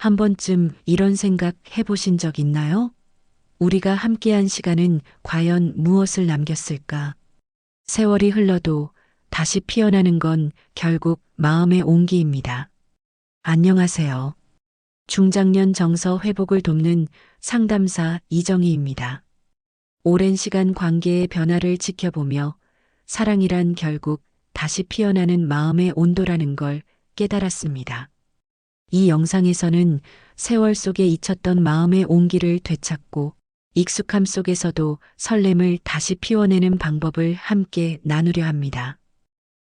한 번쯤 이런 생각 해보신 적 있나요? 우리가 함께한 시간은 과연 무엇을 남겼을까? 세월이 흘러도 다시 피어나는 건 결국 마음의 온기입니다. 안녕하세요. 중장년 정서 회복을 돕는 상담사 이정희입니다. 오랜 시간 관계의 변화를 지켜보며 사랑이란 결국 다시 피어나는 마음의 온도라는 걸 깨달았습니다. 이 영상에서는 세월 속에 잊혔던 마음의 온기를 되찾고 익숙함 속에서도 설렘을 다시 피워내는 방법을 함께 나누려 합니다.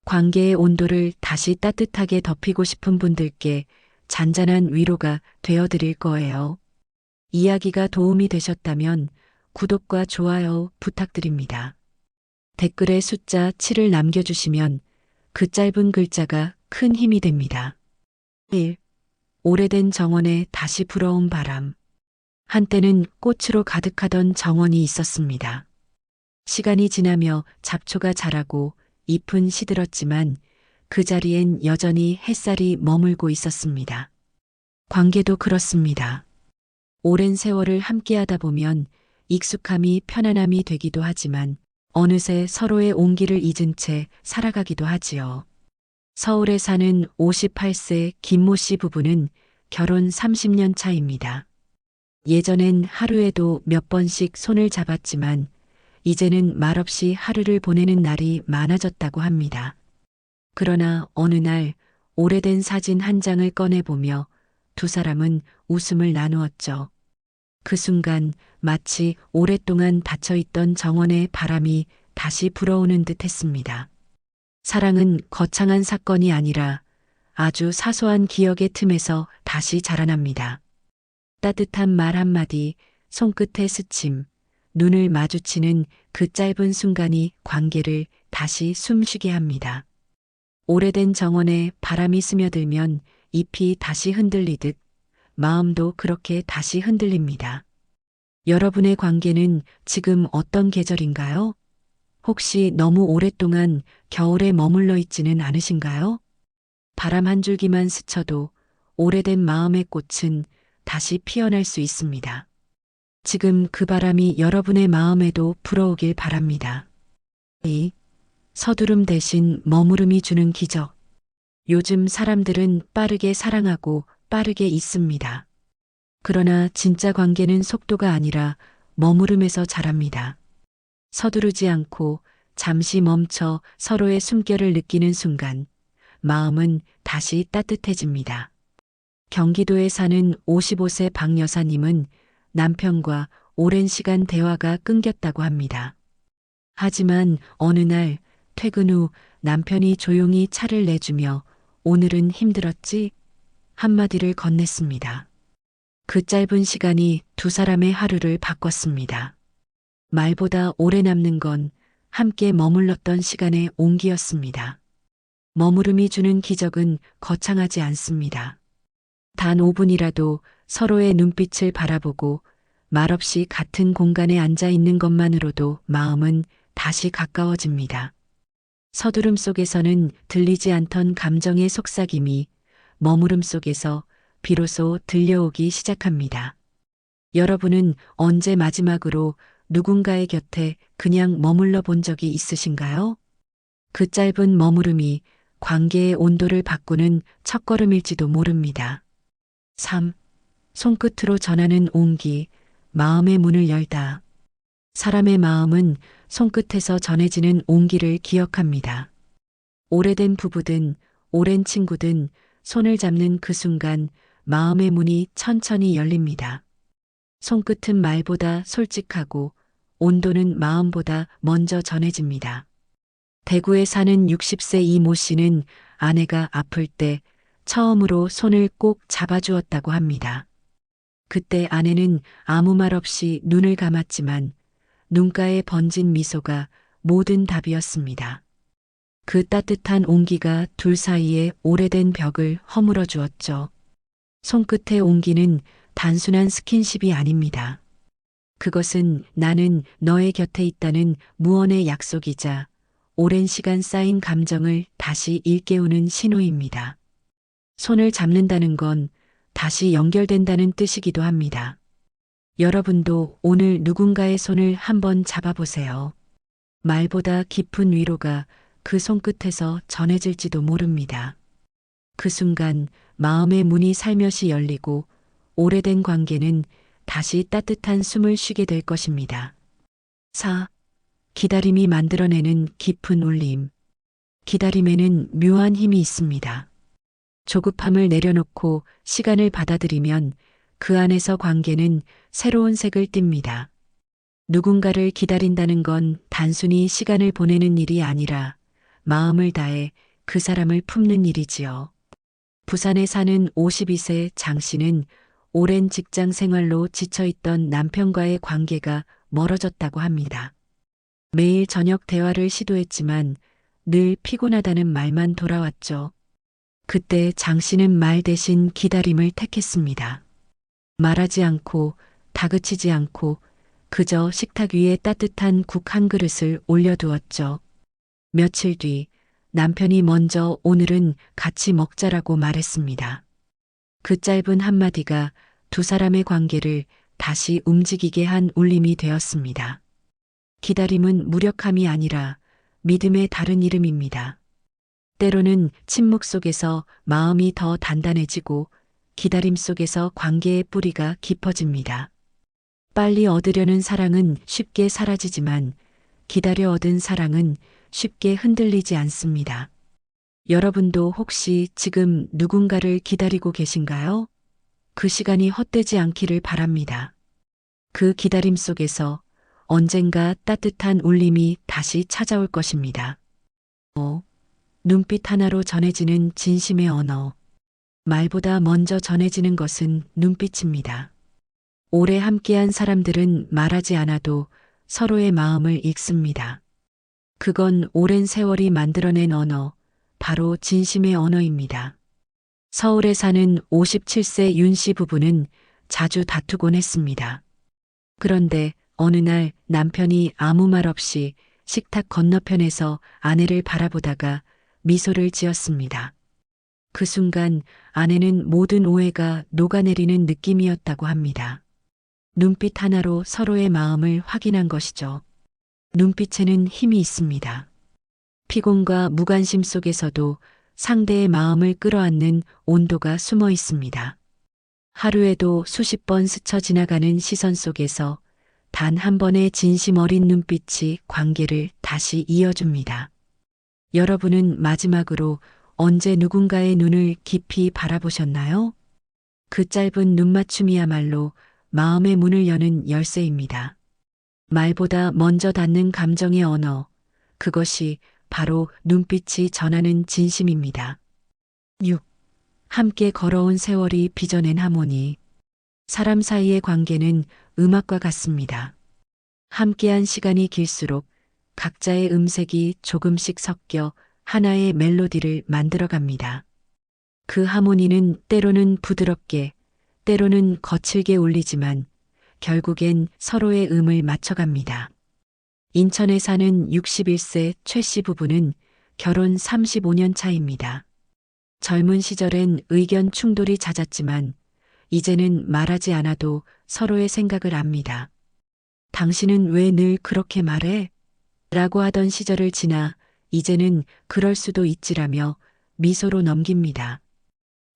관계의 온도를 다시 따뜻하게 덮이고 싶은 분들께 잔잔한 위로가 되어 드릴 거예요. 이야기가 도움이 되셨다면 구독과 좋아요 부탁드립니다. 댓글에 숫자 7을 남겨주시면 그 짧은 글자가 큰 힘이 됩니다. 1. 오래된 정원에 다시 불어온 바람. 한때는 꽃으로 가득하던 정원이 있었습니다. 시간이 지나며 잡초가 자라고 잎은 시들었지만 그 자리엔 여전히 햇살이 머물고 있었습니다. 관계도 그렇습니다. 오랜 세월을 함께하다 보면 익숙함이 편안함이 되기도 하지만 어느새 서로의 온기를 잊은 채 살아가기도 하지요. 서울에 사는 58세 김모 씨 부부는 결혼 30년 차입니다. 예전엔 하루에도 몇 번씩 손을 잡았지만 이제는 말없이 하루를 보내는 날이 많아졌다고 합니다. 그러나 어느 날 오래된 사진 한 장을 꺼내보며 두 사람은 웃음을 나누었죠. 그 순간 마치 오랫동안 닫혀있던 정원의 바람이 다시 불어오는 듯 했습니다. 사랑은 거창한 사건이 아니라 아주 사소한 기억의 틈에서 다시 자라납니다. 따뜻한 말 한마디, 손끝의 스침, 눈을 마주치는 그 짧은 순간이 관계를 다시 숨쉬게 합니다. 오래된 정원에 바람이 스며들면 잎이 다시 흔들리듯 마음도 그렇게 다시 흔들립니다. 여러분의 관계는 지금 어떤 계절인가요? 혹시 너무 오랫동안 겨울에 머물러 있지는 않으신가요? 바람 한 줄기만 스쳐도 오래된 마음의 꽃은 다시 피어날 수 있습니다. 지금 그 바람이 여러분의 마음에도 불어오길 바랍니다. 2. 서두름 대신 머무름이 주는 기적. 요즘 사람들은 빠르게 사랑하고 빠르게 잊습니다. 그러나 진짜 관계는 속도가 아니라 머무름에서 자랍니다. 서두르지 않고 잠시 멈춰 서로의 숨결을 느끼는 순간 마음은 다시 따뜻해집니다. 경기도에 사는 55세 박 여사님은 남편과 오랜 시간 대화가 끊겼다고 합니다. 하지만 어느 날 퇴근 후 남편이 조용히 차를 내주며 오늘은 힘들었지? 한마디를 건넸습니다. 그 짧은 시간이 두 사람의 하루를 바꿨습니다. 말보다 오래 남는 건 함께 머물렀던 시간의 온기였습니다. 머무름이 주는 기적은 거창하지 않습니다. 단 5분이라도 서로의 눈빛을 바라보고 말없이 같은 공간에 앉아 있는 것만으로도 마음은 다시 가까워집니다. 서두름 속에서는 들리지 않던 감정의 속삭임이 머무름 속에서 비로소 들려오기 시작합니다. 여러분은 언제 마지막으로 누군가의 곁에 그냥 머물러 본 적이 있으신가요? 그 짧은 머무름이 관계의 온도를 바꾸는 첫걸음일지도 모릅니다. 3. 손끝으로 전하는 온기, 마음의 문을 열다. 사람의 마음은 손끝에서 전해지는 온기를 기억합니다. 오래된 부부든 오랜 친구든 손을 잡는 그 순간 마음의 문이 천천히 열립니다. 손끝은 말보다 솔직하고 온도는 마음보다 먼저 전해집니다. 대구에 사는 60세 이 모 씨는 아내가 아플 때 처음으로 손을 꼭 잡아주었다고 합니다. 그때 아내는 아무 말 없이 눈을 감았지만 눈가에 번진 미소가 모든 답이었습니다. 그 따뜻한 온기가 둘 사이에 오래된 벽을 허물어 주었죠. 손끝의 온기는 단순한 스킨십이 아닙니다. 그것은 나는 너의 곁에 있다는 무언의 약속이자 오랜 시간 쌓인 감정을 다시 일깨우는 신호입니다. 손을 잡는다는 건 다시 연결된다는 뜻이기도 합니다. 여러분도 오늘 누군가의 손을 한번 잡아보세요. 말보다 깊은 위로가 그 손끝에서 전해질지도 모릅니다. 그 순간 마음의 문이 살며시 열리고 오래된 관계는 다시 따뜻한 숨을 쉬게 될 것입니다. 4. 기다림이 만들어내는 깊은 울림. 기다림에는 묘한 힘이 있습니다. 조급함을 내려놓고 시간을 받아들이면 그 안에서 관계는 새로운 색을 띱니다. 누군가를 기다린다는 건 단순히 시간을 보내는 일이 아니라 마음을 다해 그 사람을 품는 일이지요. 부산에 사는 52세 장 씨는 오랜 직장 생활로 지쳐있던 남편과의 관계가 멀어졌다고 합니다. 매일 저녁 대화를 시도했지만 늘 피곤하다는 말만 돌아왔죠. 그때 장 씨는 말 대신 기다림을 택했습니다. 말하지 않고 다그치지 않고 그저 식탁 위에 따뜻한 국 한 그릇을 올려두었죠. 며칠 뒤 남편이 먼저 오늘은 같이 먹자라고 말했습니다. 그 짧은 한마디가 두 사람의 관계를 다시 움직이게 한 울림이 되었습니다. 기다림은 무력함이 아니라 믿음의 다른 이름입니다. 때로는 침묵 속에서 마음이 더 단단해지고 기다림 속에서 관계의 뿌리가 깊어집니다. 빨리 얻으려는 사랑은 쉽게 사라지지만 기다려 얻은 사랑은 쉽게 흔들리지 않습니다. 여러분도 혹시 지금 누군가를 기다리고 계신가요? 그 시간이 헛되지 않기를 바랍니다. 그 기다림 속에서 언젠가 따뜻한 울림이 다시 찾아올 것입니다. 어, 눈빛 하나로 전해지는 진심의 언어. 말보다 먼저 전해지는 것은 눈빛입니다. 오래 함께한 사람들은 말하지 않아도 서로의 마음을 읽습니다. 그건 오랜 세월이 만들어낸 언어, 바로 진심의 언어입니다. 서울에 사는 57세 윤 씨 부부는 자주 다투곤 했습니다. 그런데 어느 날 남편이 아무 말 없이 식탁 건너편에서 아내를 바라보다가 미소를 지었습니다. 그 순간 아내는 모든 오해가 녹아내리는 느낌이었다고 합니다. 눈빛 하나로 서로의 마음을 확인한 것이죠. 눈빛에는 힘이 있습니다. 피곤과 무관심 속에서도 상대의 마음을 끌어안는 온도가 숨어 있습니다. 하루에도 수십 번 스쳐 지나가는 시선 속에서 단 한 번의 진심 어린 눈빛이 관계를 다시 이어줍니다. 여러분은 마지막으로 언제 누군가의 눈을 깊이 바라보셨나요? 그 짧은 눈맞춤이야말로 마음의 문을 여는 열쇠입니다. 말보다 먼저 닿는 감정의 언어, 그것이 바로 눈빛이 전하는 진심입니다. 6. 함께 걸어온 세월이 빚어낸 하모니. 사람 사이의 관계는 음악과 같습니다. 함께한 시간이 길수록 각자의 음색이 조금씩 섞여 하나의 멜로디를 만들어 갑니다. 그 하모니는 때로는 부드럽게, 때로는 거칠게 울리지만 결국엔 서로의 음을 맞춰갑니다. 인천에 사는 61세 최 씨 부부는 결혼 35년 차입니다. 젊은 시절엔 의견 충돌이 잦았지만 이제는 말하지 않아도 서로의 생각을 압니다. 당신은 왜 늘 그렇게 말해? 라고 하던 시절을 지나 이제는 그럴 수도 있지라며 미소로 넘깁니다.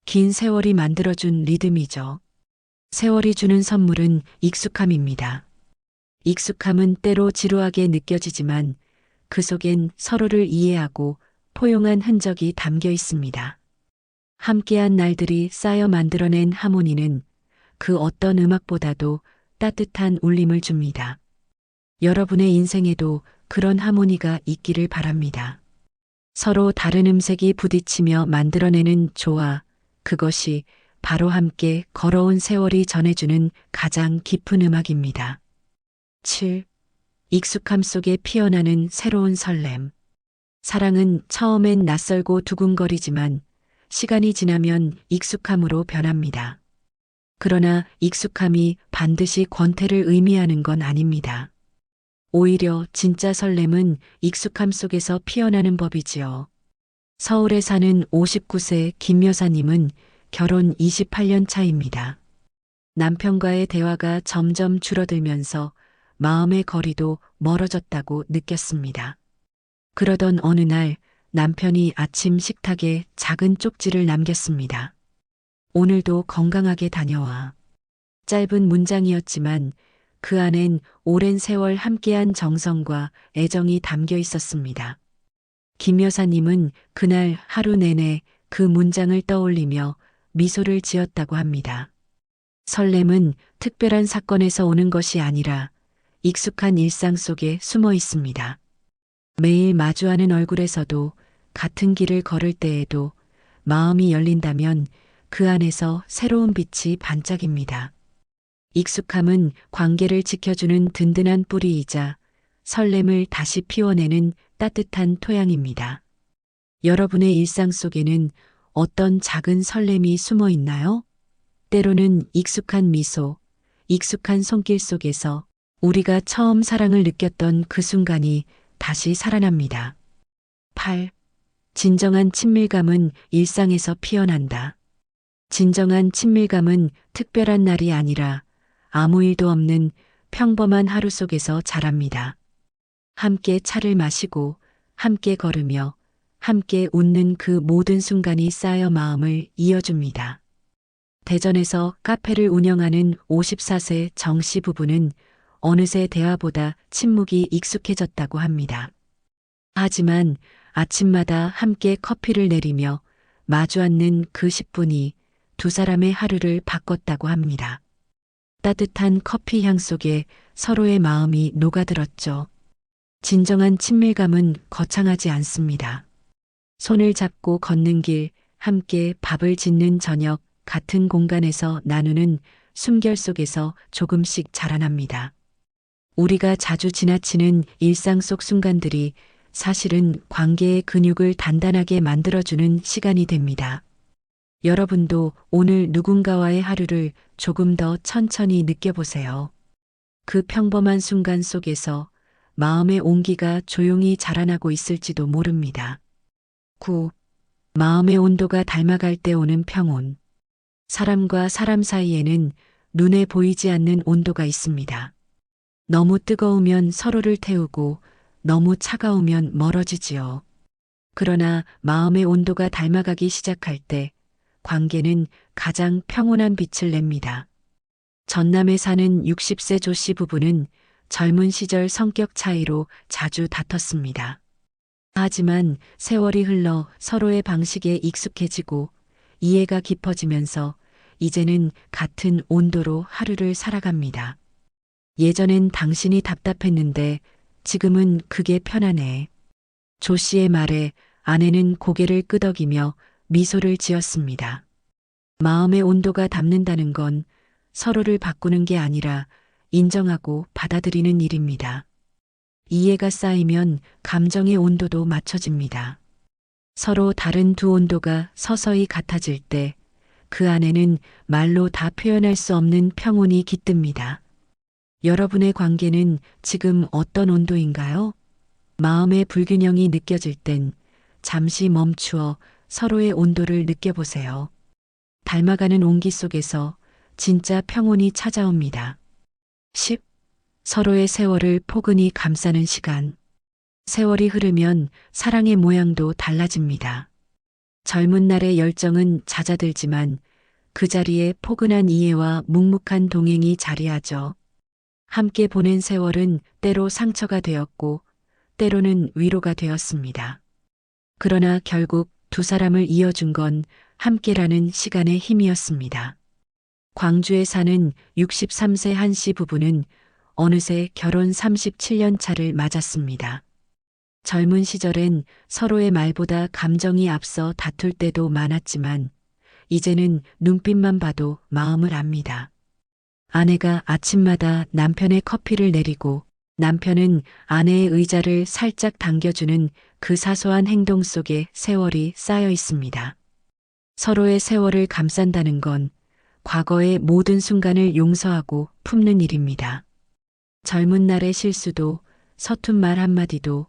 긴 세월이 만들어준 리듬이죠. 세월이 주는 선물은 익숙함입니다. 익숙함은 때로 지루하게 느껴지지만 그 속엔 서로를 이해하고 포용한 흔적이 담겨 있습니다. 함께한 날들이 쌓여 만들어낸 하모니는 그 어떤 음악보다도 따뜻한 울림을 줍니다. 여러분의 인생에도 그런 하모니가 있기를 바랍니다. 서로 다른 음색이 부딪히며 만들어내는 조화, 그것이 바로 함께 걸어온 세월이 전해주는 가장 깊은 음악입니다. 7. 익숙함 속에 피어나는 새로운 설렘. 사랑은 처음엔 낯설고 두근거리지만 시간이 지나면 익숙함으로 변합니다. 그러나 익숙함이 반드시 권태를 의미하는 건 아닙니다. 오히려 진짜 설렘은 익숙함 속에서 피어나는 법이지요. 서울에 사는 59세 김 여사님은 결혼 28년 차입니다. 남편과의 대화가 점점 줄어들면서 마음의 거리도 멀어졌다고 느꼈습니다. 그러던 어느 날 남편이 아침 식탁에 작은 쪽지를 남겼습니다. 오늘도 건강하게 다녀와. 짧은 문장이었지만 그 안엔 오랜 세월 함께한 정성과 애정이 담겨 있었습니다. 김 여사님은 그날 하루 내내 그 문장을 떠올리며 미소를 지었다고 합니다. 설렘은 특별한 사건에서 오는 것이 아니라 익숙한 일상 속에 숨어 있습니다. 매일 마주하는 얼굴에서도 같은 길을 걸을 때에도 마음이 열린다면 그 안에서 새로운 빛이 반짝입니다. 익숙함은 관계를 지켜주는 든든한 뿌리이자 설렘을 다시 피워내는 따뜻한 토양입니다. 여러분의 일상 속에는 어떤 작은 설렘이 숨어 있나요? 때로는 익숙한 미소, 익숙한 손길 속에서 우리가 처음 사랑을 느꼈던 그 순간이 다시 살아납니다. 8. 진정한 친밀감은 일상에서 피어난다. 진정한 친밀감은 특별한 날이 아니라 아무 일도 없는 평범한 하루 속에서 자랍니다. 함께 차를 마시고 함께 걸으며 함께 웃는 그 모든 순간이 쌓여 마음을 이어줍니다. 대전에서 카페를 운영하는 54세 정씨 부부는 어느새 대화보다 침묵이 익숙해졌다고 합니다. 하지만 아침마다 함께 커피를 내리며 마주 앉는 그 10분이 두 사람의 하루를 바꿨다고 합니다. 따뜻한 커피 향 속에 서로의 마음이 녹아들었죠. 진정한 친밀감은 거창하지 않습니다. 손을 잡고 걷는 길, 함께 밥을 짓는 저녁, 같은 공간에서 나누는 숨결 속에서 조금씩 자라납니다. 우리가 자주 지나치는 일상 속 순간들이 사실은 관계의 근육을 단단하게 만들어주는 시간이 됩니다. 여러분도 오늘 누군가와의 하루를 조금 더 천천히 느껴보세요. 그 평범한 순간 속에서 마음의 온기가 조용히 자라나고 있을지도 모릅니다. 9. 마음의 온도가 닮아갈 때 오는 평온. 사람과 사람 사이에는 눈에 보이지 않는 온도가 있습니다. 너무 뜨거우면 서로를 태우고 너무 차가우면 멀어지지요. 그러나 마음의 온도가 닮아가기 시작할 때 관계는 가장 평온한 빛을 냅니다. 전남에 사는 60세 조씨 부부는 젊은 시절 성격 차이로 자주 다퉜습니다. 하지만 세월이 흘러 서로의 방식에 익숙해지고 이해가 깊어지면서 이제는 같은 온도로 하루를 살아갑니다. 예전엔 당신이 답답했는데 지금은 그게 편하네. 조 씨의 말에 아내는 고개를 끄덕이며 미소를 지었습니다. 마음의 온도가 닮는다는 건 서로를 바꾸는 게 아니라 인정하고 받아들이는 일입니다. 이해가 쌓이면 감정의 온도도 맞춰집니다. 서로 다른 두 온도가 서서히 같아질 때 그 안에는 말로 다 표현할 수 없는 평온이 깃듭니다. 여러분의 관계는 지금 어떤 온도인가요? 마음의 불균형이 느껴질 땐 잠시 멈추어 서로의 온도를 느껴보세요. 닮아가는 온기 속에서 진짜 평온이 찾아옵니다. 10. 서로의 세월을 포근히 감싸는 시간. 세월이 흐르면 사랑의 모양도 달라집니다. 젊은 날의 열정은 잦아들지만 그 자리에 포근한 이해와 묵묵한 동행이 자리하죠. 함께 보낸 세월은 때로 상처가 되었고 때로는 위로가 되었습니다. 그러나 결국 두 사람을 이어준 건 함께라는 시간의 힘이었습니다. 광주에 사는 63세 한 씨 부부는 어느새 결혼 37년 차를 맞았습니다. 젊은 시절엔 서로의 말보다 감정이 앞서 다툴 때도 많았지만 이제는 눈빛만 봐도 마음을 압니다. 아내가 아침마다 남편의 커피를 내리고 남편은 아내의 의자를 살짝 당겨주는 그 사소한 행동 속에 세월이 쌓여 있습니다. 서로의 세월을 감싼다는 건 과거의 모든 순간을 용서하고 품는 일입니다. 젊은 날의 실수도 서툰 말 한마디도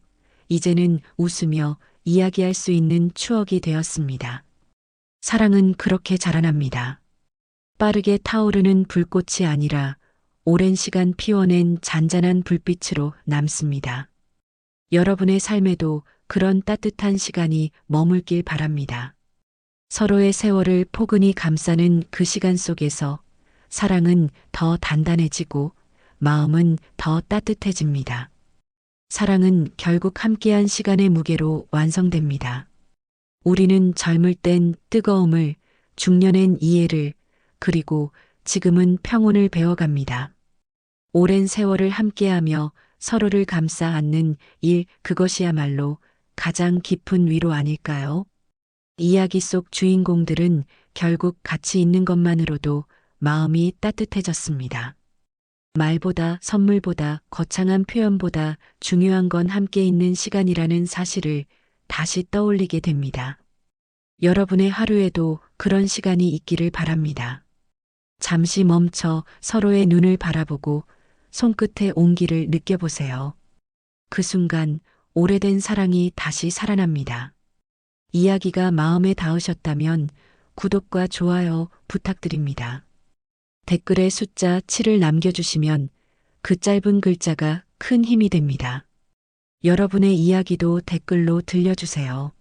이제는 웃으며 이야기할 수 있는 추억이 되었습니다. 사랑은 그렇게 자라납니다. 빠르게 타오르는 불꽃이 아니라 오랜 시간 피워낸 잔잔한 불빛으로 남습니다. 여러분의 삶에도 그런 따뜻한 시간이 머물길 바랍니다. 서로의 세월을 포근히 감싸는 그 시간 속에서 사랑은 더 단단해지고 마음은 더 따뜻해집니다. 사랑은 결국 함께한 시간의 무게로 완성됩니다. 우리는 젊을 땐 뜨거움을, 중년엔 이해를, 그리고 지금은 평온을 배워갑니다. 오랜 세월을 함께하며 서로를 감싸 안는 일, 그것이야말로 가장 깊은 위로 아닐까요? 이야기 속 주인공들은 결국 같이 있는 것만으로도 마음이 따뜻해졌습니다. 말보다 선물보다 거창한 표현보다 중요한 건 함께 있는 시간이라는 사실을 다시 떠올리게 됩니다. 여러분의 하루에도 그런 시간이 있기를 바랍니다. 잠시 멈춰 서로의 눈을 바라보고 손끝의 온기를 느껴보세요. 그 순간 오래된 사랑이 다시 살아납니다. 이야기가 마음에 닿으셨다면 구독과 좋아요 부탁드립니다. 댓글에 숫자 7을 남겨주시면 그 짧은 글자가 큰 힘이 됩니다. 여러분의 이야기도 댓글로 들려주세요.